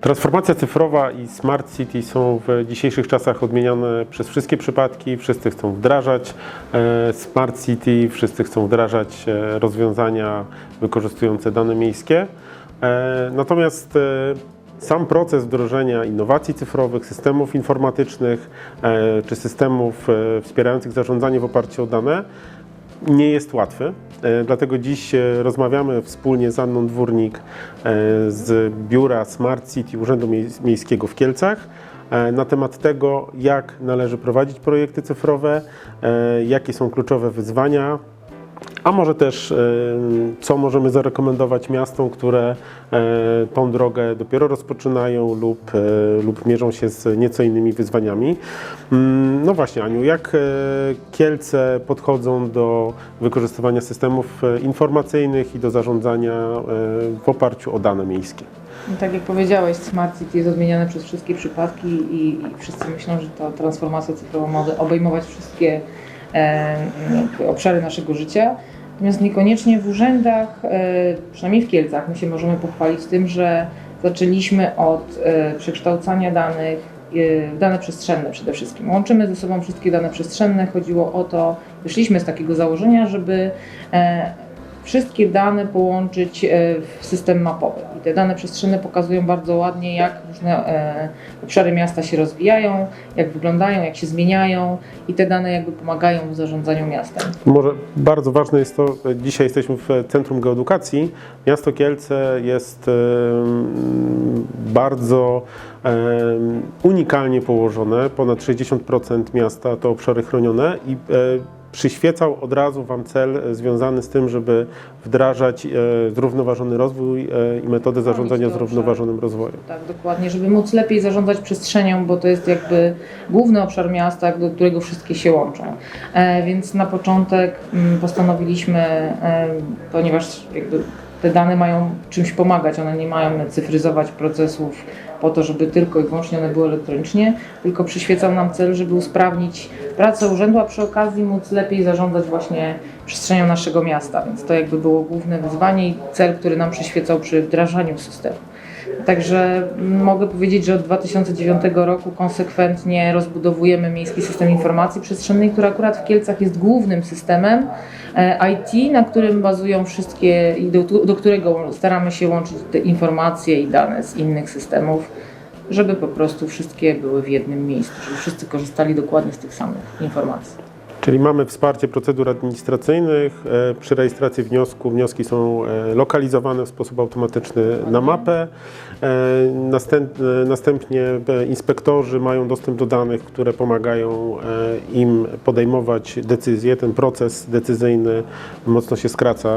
Transformacja cyfrowa i Smart City są w dzisiejszych czasach odmieniane przez wszystkie przypadki. Wszyscy chcą wdrażać e, Smart City, wszyscy chcą wdrażać e, rozwiązania wykorzystujące dane miejskie. E, Natomiast sam proces wdrożenia innowacji cyfrowych, systemów informatycznych czy systemów wspierających zarządzanie w oparciu o dane nie jest łatwy. E, Dlatego dziś e, rozmawiamy wspólnie z Anną Dwórnik e, z biura Smart City Urzędu Miej- Miejskiego w Kielcach na temat tego, jak należy prowadzić projekty cyfrowe, jakie są kluczowe wyzwania, a może też e, co możemy zarekomendować miastom, które e, tą drogę dopiero rozpoczynają lub, e, lub mierzą się z nieco innymi wyzwaniami. Mm, No właśnie, Aniu, jak Kielce podchodzą do wykorzystywania systemów informacyjnych i do zarządzania w oparciu o dane miejskie? Tak jak powiedziałeś, Smart City jest odmieniane przez wszystkie przypadki i, i wszyscy myślą, że ta transformacja cyfrowa ma obejmować wszystkie obszary naszego życia. Natomiast niekoniecznie w urzędach, e, przynajmniej w Kielcach, my się możemy pochwalić tym, że zaczęliśmy od e, przekształcania danych e, w dane przestrzenne przede wszystkim. Łączymy ze sobą wszystkie dane przestrzenne. Chodziło o to, wyszliśmy z takiego założenia, żeby wszystkie dane połączyć w system mapowy. Te dane przestrzenne pokazują bardzo ładnie, jak różne e, obszary miasta się rozwijają, jak wyglądają, jak się zmieniają i te dane jakby pomagają w zarządzaniu miastem. Może bardzo ważne jest to, dzisiaj jesteśmy w Centrum Geoedukacji. Miasto Kielce jest bardzo unikalnie położone. Ponad 60% miasta to obszary chronione i e, przyświecał od razu Wam cel e, związany z tym, żeby wdrażać e, zrównoważony rozwój e, i metody zarządzania zrównoważonym rozwojem. Tak, dokładnie, żeby móc lepiej zarządzać przestrzenią, bo to jest jakby główny obszar miasta, do którego wszystkie się łączą. Więc na początek mm, postanowiliśmy, ponieważ jakby te dane mają czymś pomagać, one nie mają cyfryzować procesów po to, żeby tylko i wyłącznie one były elektronicznie, tylko przyświecał nam cel, żeby usprawnić pracę urzędu, a przy okazji móc lepiej zarządzać właśnie przestrzenią naszego miasta. Więc to jakby było główne wyzwanie i cel, który nam przyświecał przy wdrażaniu systemu. Także mogę powiedzieć, że od 2009 roku konsekwentnie rozbudowujemy Miejski System Informacji Przestrzennej, który akurat w Kielcach jest głównym systemem e, IT, na którym bazują wszystkie do, do którego staramy się łączyć te informacje i dane z innych systemów, żeby po prostu wszystkie były w jednym miejscu, żeby wszyscy korzystali dokładnie z tych samych informacji. Czyli mamy wsparcie procedur administracyjnych. E, Przy rejestracji wniosku wnioski są e, lokalizowane w sposób automatyczny na mapę. E, następ, Następnie inspektorzy mają dostęp do danych, które pomagają im podejmować decyzje. Ten proces decyzyjny mocno się skraca.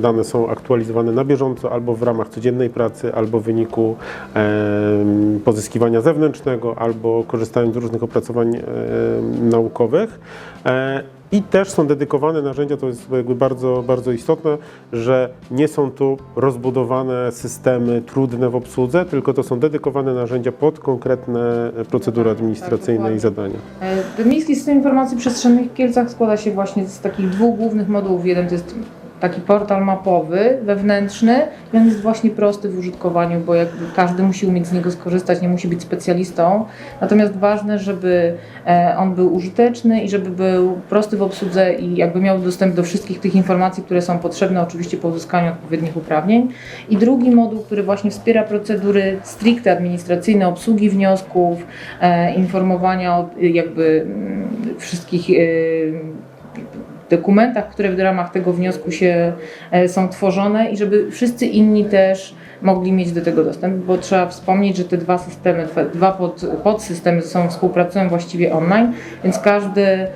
Dane są aktualizowane na bieżąco albo w ramach codziennej pracy, albo w wyniku pozyskiwania zewnętrznego, albo korzystając z różnych opracowań naukowych. E, I też są dedykowane narzędzia, to jest jakby bardzo, bardzo istotne, że nie są tu rozbudowane systemy trudne w obsłudze, tylko to są dedykowane narzędzia pod konkretne procedury Tak, administracyjne i zadania. Ten Miejski System Informacji Przestrzennych w Kielcach składa się właśnie z takich dwóch głównych modułów. Jeden to jest taki portal mapowy, wewnętrzny i on jest właśnie prosty w użytkowaniu, bo jakby każdy musi umieć z niego skorzystać, nie musi być specjalistą. Natomiast ważne, żeby e, on był użyteczny i żeby był prosty w obsłudze i jakby miał dostęp do wszystkich tych informacji, które są potrzebne, oczywiście po uzyskaniu odpowiednich uprawnień. I drugi moduł, który właśnie wspiera procedury stricte administracyjne, obsługi wniosków, e, informowania o jakby mm, wszystkich y, dokumentach, które w ramach tego wniosku się e, są tworzone i żeby wszyscy inni też mogli mieć do tego dostęp, bo trzeba wspomnieć, że te dwa systemy, dwa- pod, podsystemy sobą współpracują właściwie online, więc każdy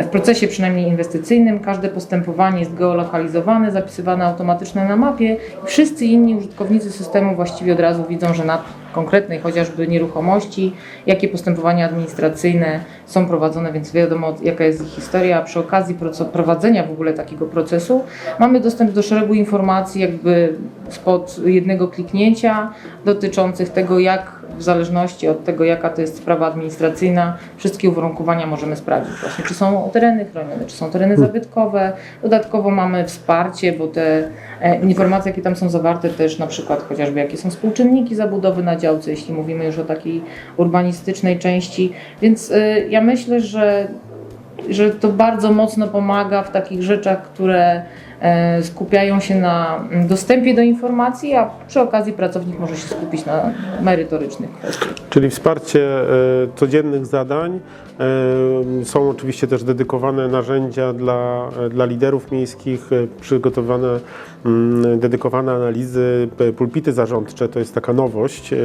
w procesie przynajmniej inwestycyjnym każde postępowanie jest geolokalizowane, zapisywane automatycznie na mapie i wszyscy inni użytkownicy systemu właściwie od razu widzą, że na konkretnej chociażby nieruchomości, jakie postępowania administracyjne są prowadzone, więc wiadomo jaka jest ich historia, a przy okazji prowadzenia w ogóle takiego procesu mamy dostęp do szeregu informacji jakby spod jednego kliknięcia dotyczących tego, jak w zależności od tego, jaka to jest sprawa administracyjna, wszystkie uwarunkowania możemy sprawdzić. Właśnie, czy są tereny chronione, czy są tereny zabytkowe. Dodatkowo mamy wsparcie, bo te e, informacje, jakie tam są zawarte, też na przykład chociażby jakie są współczynniki zabudowy na działce, jeśli mówimy już o takiej urbanistycznej części. Więc e, ja myślę, że że to bardzo mocno pomaga w takich rzeczach, które skupiają się na dostępie do informacji, a przy okazji pracownik może się skupić na merytorycznych kwestiach. Czyli wsparcie e, codziennych zadań. E, Są oczywiście też dedykowane narzędzia dla, e, dla liderów miejskich, e, przygotowane mm, dedykowane analizy, pulpity zarządcze, to jest taka nowość. E,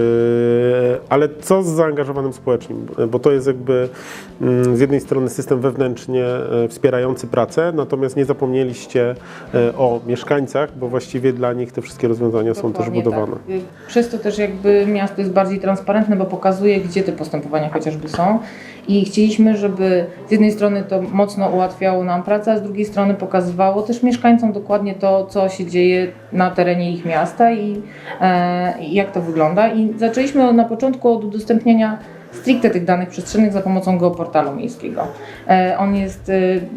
Ale co z zaangażowanym społecznym? Bo to jest jakby mm, z jednej strony system wewnętrznie e, wspierający pracę, natomiast nie zapomnieliście e, o mieszkańcach, bo właściwie dla nich te wszystkie rozwiązania są też Dokładnie budowane. Tak. Y, Przez to też jakby miasto jest bardziej transparentne, bo pokazuje, gdzie te postępowania chociażby są. I chcieliśmy, żeby z jednej strony to mocno ułatwiało nam pracę, a z drugiej strony pokazywało też mieszkańcom dokładnie to, co się dzieje na terenie ich miasta i, e, i jak to wygląda. I zaczęliśmy na początku od udostępniania stricte tych danych przestrzennych za pomocą geoportalu miejskiego. E, On jest e,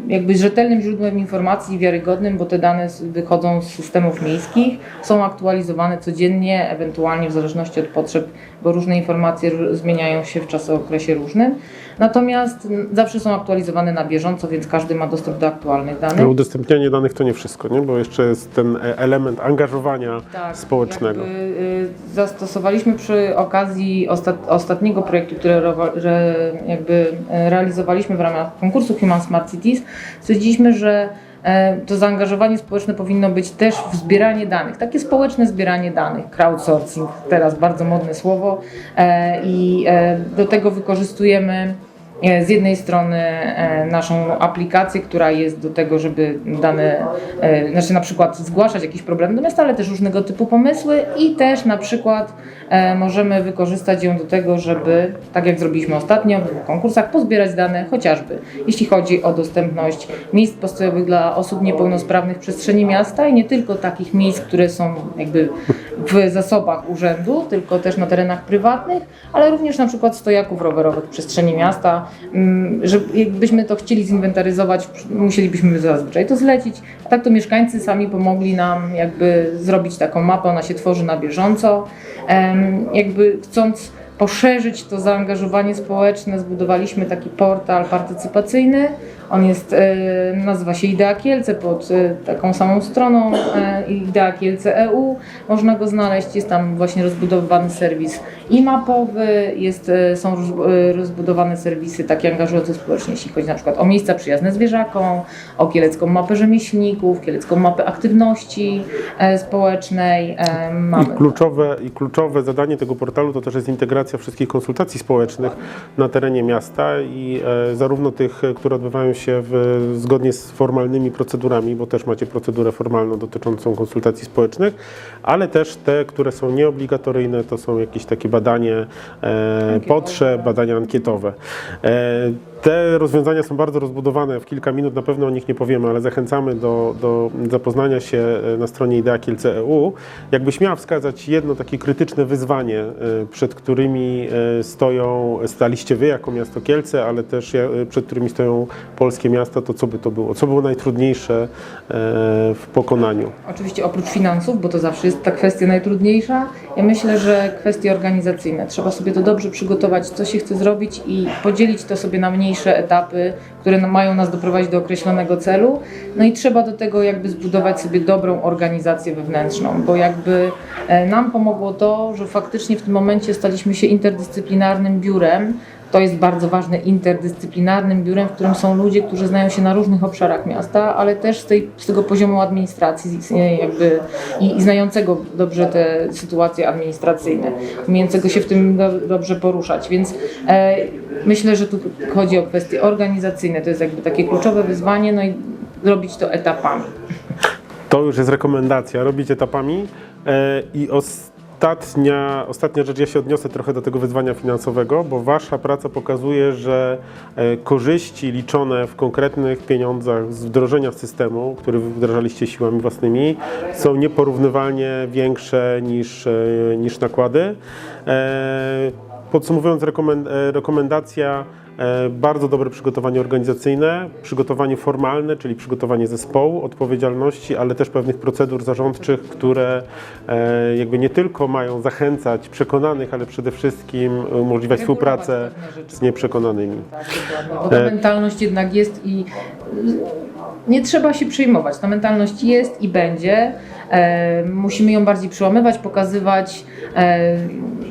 jakby rzetelnym źródłem informacji, wiarygodnym, bo te dane wychodzą z systemów miejskich, są aktualizowane codziennie, ewentualnie w zależności od potrzeb, bo różne informacje zmieniają się w czasookresie różnym. Natomiast zawsze są aktualizowane na bieżąco, więc każdy ma dostęp do aktualnych danych. Ale udostępnianie danych to nie wszystko, nie? bo jeszcze jest ten e, element angażowania Tak, społecznego. Jakby, y, zastosowaliśmy przy okazji ostat, ostatniego projektu, który rowa- że jakby y, realizowaliśmy w ramach konkursu Human Smart Cities, stwierdziliśmy, że e, to zaangażowanie społeczne powinno być też w zbieranie danych, takie społeczne zbieranie danych, crowdsourcing, teraz bardzo modne słowo e, i e, do tego wykorzystujemy e, z jednej strony e, naszą aplikację, która jest do tego, żeby dane, e, znaczy na przykład zgłaszać jakieś problemy do miasta, ale też różnego typu pomysły i też na przykład e, możemy wykorzystać ją do tego, żeby, tak jak zrobiliśmy ostatnio w konkursach, pozbierać dane chociażby jeśli chodzi o dostępność miejsc postojowych dla osób niepełnosprawnych w przestrzeni miasta i nie tylko takich miejsc, które są jakby w zasobach urzędu, tylko też na terenach prywatnych, ale również na przykład stojaków rowerowych w przestrzeni miasta. Mm, Że jakbyśmy to chcieli zinwentaryzować, musielibyśmy zazwyczaj to zlecić, a tak to mieszkańcy sami pomogli nam jakby zrobić taką mapę, ona się tworzy na bieżąco. Jakby chcąc poszerzyć to zaangażowanie społeczne, zbudowaliśmy taki portal partycypacyjny. On jest, e, nazywa się Idea Kielce pod e, taką samą stroną e, Idea Kielce EU. Można go znaleźć, jest tam właśnie rozbudowany serwis i mapowy, jest, są roz- rozbudowane serwisy takie angażujące społecznie, jeśli chodzi na przykład o miejsca przyjazne zwierzakom, o kielecką mapę rzemieślników, kielecką mapę aktywności społecznej. E, I Mamy kluczowe, I kluczowe zadanie tego portalu to też jest integracja wszystkich konsultacji społecznych na terenie miasta i zarówno tych, które odbywają się w, zgodnie z formalnymi procedurami, bo też macie procedurę formalną dotyczącą konsultacji społecznych, ale też te, które są nieobligatoryjne, to są jakieś takie badanie e, potrzeb, badania ankietowe. E, te rozwiązania są bardzo rozbudowane, w kilka minut na pewno o nich nie powiemy, ale zachęcamy do, do zapoznania się e, na stronie Idea Kielce EU. Jakbyś miała wskazać jedno takie krytyczne wyzwanie, e, przed którymi e, stoją, staliście Wy jako miasto Kielce, ale też przed którymi stoją polskie miasta, to co by to było? Co było najtrudniejsze w pokonaniu? Oczywiście oprócz finansów, bo to zawsze jest ta kwestia najtrudniejsza, ja myślę, że kwestie organizacyjne. Trzeba sobie to dobrze przygotować, co się chce zrobić i podzielić to sobie na mniejsze etapy, które mają nas doprowadzić do określonego celu. No i trzeba do tego jakby zbudować sobie dobrą organizację wewnętrzną, bo jakby e, nam pomogło to, że faktycznie w tym momencie staliśmy się interdyscyplinarnym biurem, to jest bardzo ważne, interdyscyplinarnym biurem, w którym są ludzie, którzy znają się na różnych obszarach miasta, ale też z, tej, z tego poziomu administracji jakby, i, i znającego dobrze te sytuacje administracyjne, umiejącego się w tym do, dobrze poruszać. Więc e, myślę, że tu chodzi o kwestie organizacyjne. To jest jakby takie kluczowe wyzwanie, no i robić to etapami. To już jest rekomendacja, robić etapami. E, I ostatnia, ostatnia rzecz, ja się odniosę trochę do tego wyzwania finansowego, bo Wasza praca pokazuje, że e, korzyści liczone w konkretnych pieniądzach z wdrożenia systemu, który wdrażaliście siłami własnymi, są nieporównywalnie większe niż, e, niż nakłady. E, Podsumowując, rekomen- rekomendacja bardzo dobre przygotowanie organizacyjne, przygotowanie formalne, czyli przygotowanie zespołu, odpowiedzialności, ale też pewnych procedur zarządczych, które e, jakby nie tylko mają zachęcać przekonanych, ale przede wszystkim umożliwiać współpracę z nieprzekonanymi. Tak. Bo ta mentalność jednak jest i y, nie trzeba się przejmować. Ta mentalność jest i będzie. E, musimy ją bardziej przełamywać, pokazywać, e,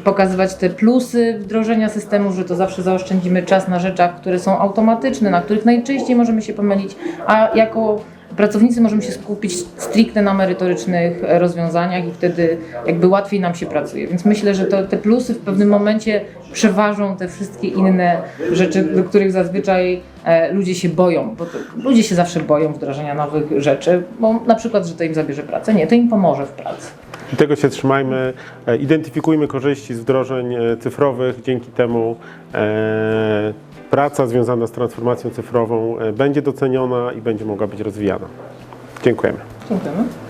pokazywać te plusy wdrożenia systemu, że to zawsze zaoszczędzimy czas na rzeczach, które są automatyczne, na których najczęściej możemy się pomylić, a jako pracownicy możemy się skupić stricte na merytorycznych rozwiązaniach i wtedy jakby łatwiej nam się pracuje. Więc myślę, że to, te plusy w pewnym momencie przeważą te wszystkie inne rzeczy, do których zazwyczaj e, ludzie się boją, bo ludzie się zawsze boją wdrażania nowych rzeczy, bo na przykład, że to im zabierze pracę. Nie, to im pomoże w pracy. Tego się trzymajmy, e, identyfikujmy korzyści z wdrożeń e, cyfrowych, dzięki temu e, praca związana z transformacją cyfrową będzie doceniona i będzie mogła być rozwijana. Dziękujemy. Dziękujemy.